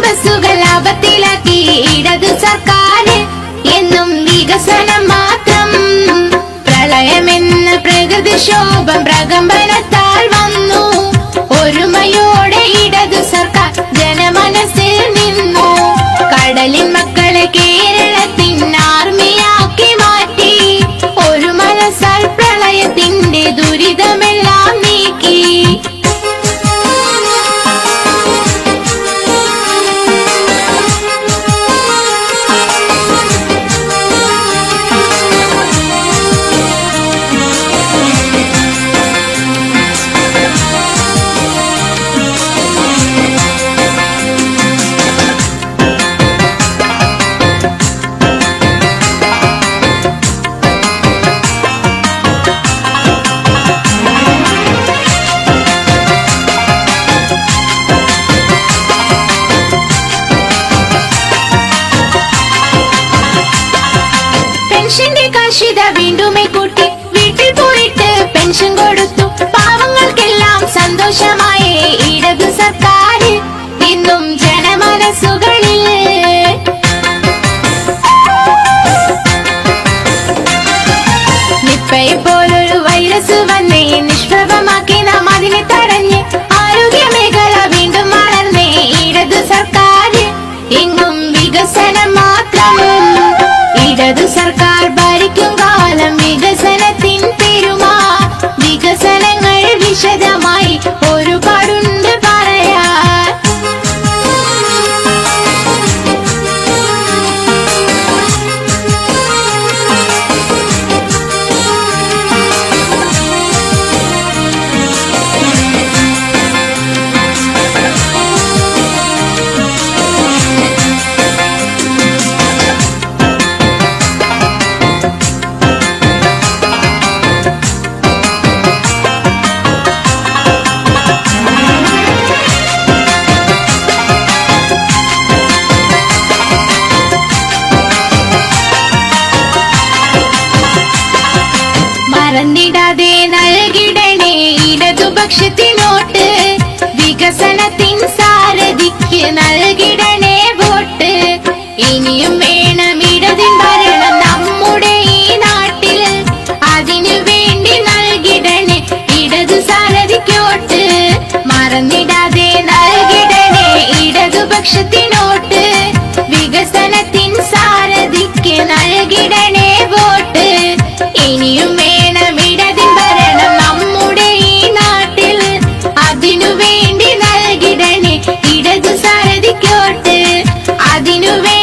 ബസ്സുകൾ ലാഭത്തിലാക്കി ഇടതു സർക്കാർ എന്നും വികസനം മാത്രം. പ്രളയമെന്ന പ്രകൃതിക്ഷോഭം പ്രകമ്പനത്താൽ പെൻഷന്റെ കാശിത വീണ്ടുമേ കൂട്ടി. വീട്ടിൽ പോയിട്ട് പെൻഷൻ കൊടുത്തു. പാവങ്ങൾക്കെല്ലാം സന്തോഷമായി ഇടതു സർക്കാർ ഇന്നും ജനമനസ്സുകളിൽ. നിപ്പയെ പോലൊരു വൈറസ് വന്നേ നിഷ്പ്രഭമാക്കി മറന്നിടാതെ നൽകിടണേ ഇടതുപക്ഷത്തിനോട്ട് വികസനത്തിൻ സാരഥിക്ക് നൽകിടണേ വോട്ട്. ഇനിയും വേണം ഇടതിൻ ഭരണം നമ്മുടെ ഈ നാട്ടിൽ. അതിനു വേണ്ടി നൽകിടണേ ഇടതു സാരഥിക്കോട്ട്. മറന്നിടാതെ നൽകിടണേ ഇടതുപക്ഷത്തിനോട്ട് വികസനത്തിൻ സാരഥിക്ക് നൽകിടണേ അതിനു വേ